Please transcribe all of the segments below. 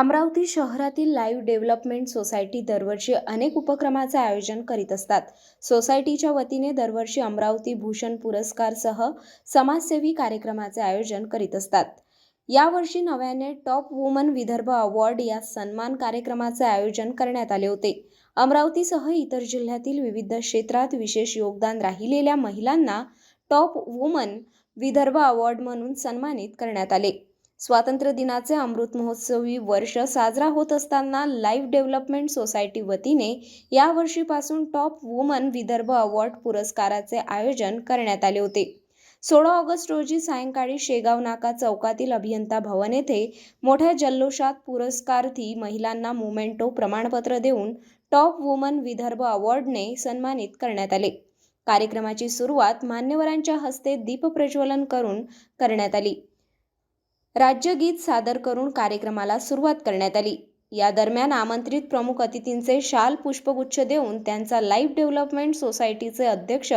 अमरावती शहरातील live development society दरवर्षी अनेक उपक्रमाचे आयोजन करीत असतात. सोसायटीच्या वतीने दरवर्षी अमरावती भूषण पुरस्कारसह समाजसेवी कार्यक्रमाचे आयोजन करीत असतात. यावर्षी नव्याने टॉप वुमन विदर्भ अवॉर्ड या सन्मान कार्यक्रमाचे आयोजन करण्यात आले होते. अमरावतीसह इतर जिल्ह्यातील विविध क्षेत्रात विशेष योगदान राहिलेल्या महिलांना टॉप वुमन विदर्भ अवॉर्ड म्हणून सन्मानित करण्यात आले. स्वातंत्र्य दिनाचे अमृत महोत्सवी वर्ष साजरा होत असताना लाईफ डेव्हलपमेंट सोसायटी वतीने या वर्षीपासून टॉप वुमन विदर्भ अवॉर्ड पुरस्काराचे आयोजन करण्यात आले होते. सोळा ऑगस्ट रोजी सायंकाळी शेगाव नाका चौकातील अभियंता भवन येथे मोठ्या जल्लोषात पुरस्कार्थी महिलांना मोमेंटो प्रमाणपत्र देऊन टॉप वुमन विदर्भ अवॉर्डने सन्मानित करण्यात आले. कार्यक्रमाची सुरुवात मान्यवरांच्या हस्ते दीपप्रज्वलन करून करण्यात आली. राज्यगीत सादर करून कार्यक्रमाला सुरुवात करण्यात आली. या दरम्यान आमंत्रित प्रमुख अतिथींचे शाल पुष्पगुच्छ देऊन त्यांचा लाईफ डेव्हलपमेंट सोसायटीचे अध्यक्ष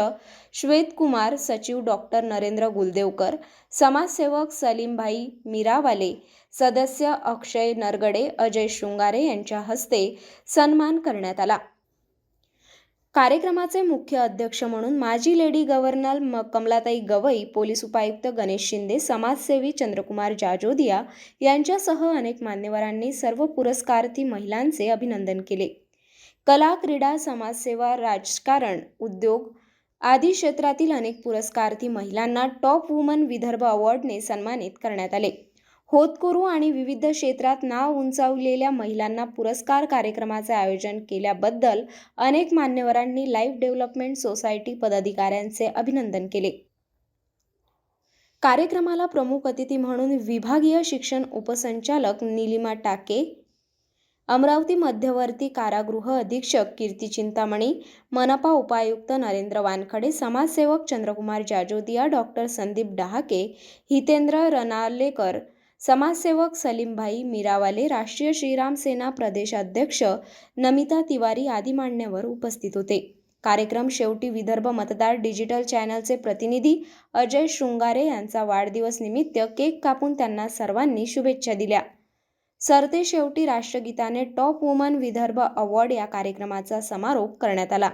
श्वेतकुमार सचिव डॉक्टर नरेंद्र गुलदेवकर समाजसेवक सलीमभाई मीरावाले सदस्य अक्षय नरगडे अजय शृंगारे यांच्या हस्ते सन्मान करण्यात आला. कार्यक्रमाचे मुख्य अध्यक्ष म्हणून माजी लेडी गव्हर्नर म कमलाताई गवई पोलीस उपायुक्त गणेश शिंदे समाजसेवी चंद्रकुमार जाजोदिया यांच्यासह अनेक मान्यवरांनी सर्व पुरस्कार्थी महिलांचे अभिनंदन केले. कला क्रीडा समाजसेवा राजकारण उद्योग आदी क्षेत्रातील अनेक पुरस्कार्थी महिलांना टॉप वुमन विदर्भ अवॉर्डने सन्मानित करण्यात आले. होतकरू आणि विविध क्षेत्रात नाव उंचावलेल्या महिलांना पुरस्कार कार्यक्रमाचे आयोजन केल्याबद्दल अनेक मान्यवरांनी लाईफ डेव्हलपमेंट सोसायटी पदाधिकाऱ्यांचे अभिनंदन केले. कार्यक्रमाला प्रमुख अतिथी म्हणून विभागीय शिक्षण उपसंचालक निलिमा टाके अमरावती मध्यवर्ती कारागृह अधीक्षक कीर्ती चिंतामणी मनपा उपायुक्त नरेंद्र वानखडे समाजसेवक चंद्रकुमार जाजोदिया डॉक्टर संदीप डहाके हितेंद्र रनालेकर समाजसेवक सलीमभाई मीरावाले राष्ट्रीय श्रीराम सेना प्रदेशाध्यक्ष नमिता तिवारी आदी मान्यवर उपस्थित होते. कार्यक्रम शेवटी विदर्भ मतदार डिजिटल चॅनलचे प्रतिनिधी अजय शृंगारे यांचा वाढदिवस निमित्त केक कापून त्यांना सर्वांनी शुभेच्छा दिल्या. सरते शेवटी राष्ट्रगीताने टॉप वुमन विदर्भ अवॉर्ड या कार्यक्रमाचा समारोप करण्यात आला.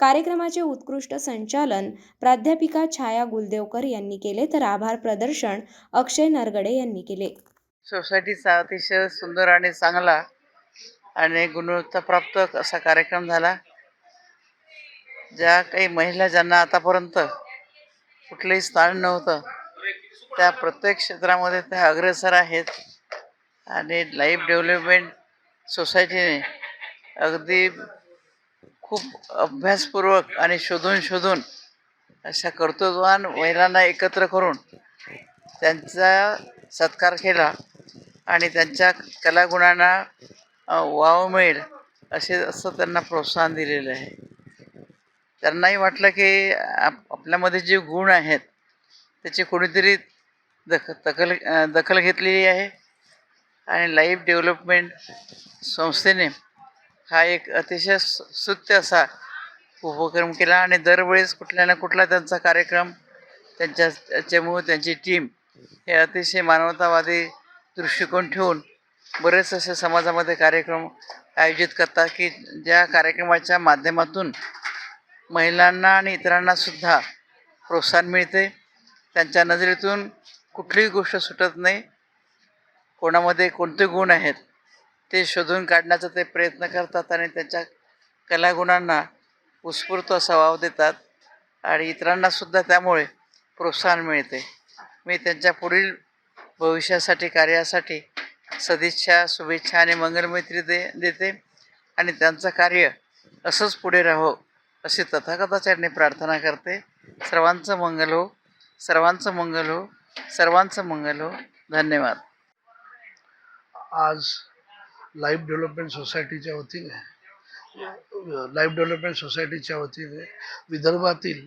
कार्यक्रमाचे उत्कृष्ट संचालन प्राध्यापिका छाया गुलदेवकर यांनी केले तर आभार प्रदर्शन अक्षय नरगडे यांनी केले. सोसायटीचा अतिशय सुंदर आणि चांगला आणि गुणवत्ताप्राप्त असा कार्यक्रम झाला. ज्या काही महिला ज्यांना आतापर्यंत कुठलंही स्थान नव्हतं त्या प्रत्येक क्षेत्रामध्ये त्या अग्रेसर आहेत आणि लाईफ डेव्हलपमेंट सोसायटीने अगदी खूप अभ्यासपूर्वक आणि शोधून शोधून अशा कर्तृत्वान महिलांना एकत्र करून त्यांचा सत्कार केला आणि त्यांच्या कलागुणांना वाव मिळेल असे असं त्यांना प्रोत्साहन दिलेलं आहे. त्यांनाही वाटलं की आप आपल्यामध्ये जे गुण आहेत त्याची कोणीतरी दख दखल दखल घेतलेली आहे. आणि लाईफ डेव्हलपमेंट संस्थेने हा एक अतिशय सु असा उपक्रम केला आणि दरवेळेस कुठल्या ना कुठला त्यांचा कार्यक्रम त्यांच्या चमू त्यांची टीम हे अतिशय मानवतावादी दृष्टिकोन ठेवून बरेच असे समाजामध्ये कार्यक्रम आयोजित करतात की ज्या कार्यक्रमाच्या माध्यमातून महिलांना आणि इतरांना सुद्धा प्रोत्साहन मिळते. त्यांच्या नजरेतून कुठलीही गोष्ट सुटत नाही. कोणामध्ये कोणते गुण आहेत? ते शोधून काढण्याचा ते प्रयत्न करतात आणि त्यांच्या कलागुणांना उत्स्फूर्त असा वाव देतात आणि इतरांनासुद्धा त्यामुळे प्रोत्साहन मिळते. मी त्यांच्या पुढील भविष्यासाठी कार्यासाठी सदिच्छा शुभेच्छा आणि मंगलमैत्री दे देते आणि त्यांचं कार्य असंच पुढे राहो अशी तथाकथाचारणी प्रार्थना करते. सर्वांचं मंगल हो सर्वांचं मंगल हो सर्वांचं मंगल हो. धन्यवाद. आज लाईफ डेव्हलपमेंट सोसायटीच्या वतीने लाईफ डेव्हलपमेंट सोसायटीच्या वतीने विदर्भातील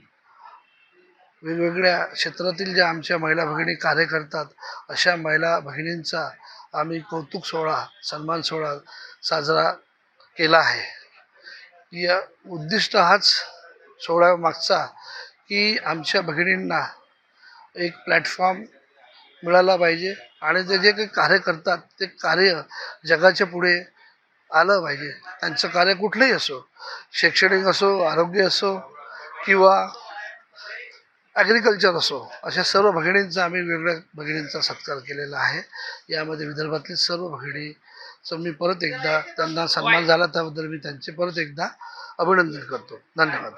वेगवेगळ्या क्षेत्रातील ज्या आमच्या महिला भगिनी कार्य करतात अशा महिला भगिनींचा आम्ही कौतुक सोहळा सन्मान सोहळा साजरा केला आहे. या उद्दिष्ट हाच सोहळ्यामागचा की आमच्या भगिनींना एक प्लॅटफॉर्म मिळाला पाहिजे आणि ते जे काही कार्य करतात ते कार्य जगाच्या पुढे आलं पाहिजे. त्यांचं कार्य कुठलंही असो शैक्षणिक असो आरोग्य असो किंवा ॲग्रिकल्चर असो अशा सर्व भगिनींचा आम्ही वेगळ्या भगिनींचा सत्कार केलेला आहे. यामध्ये विदर्भातील सर्व भगिनीचं मी परत एकदा त्यांना सन्मान झाला त्याबद्दल मी त्यांचे परत एकदा अभिनंदन करतो. धन्यवाद.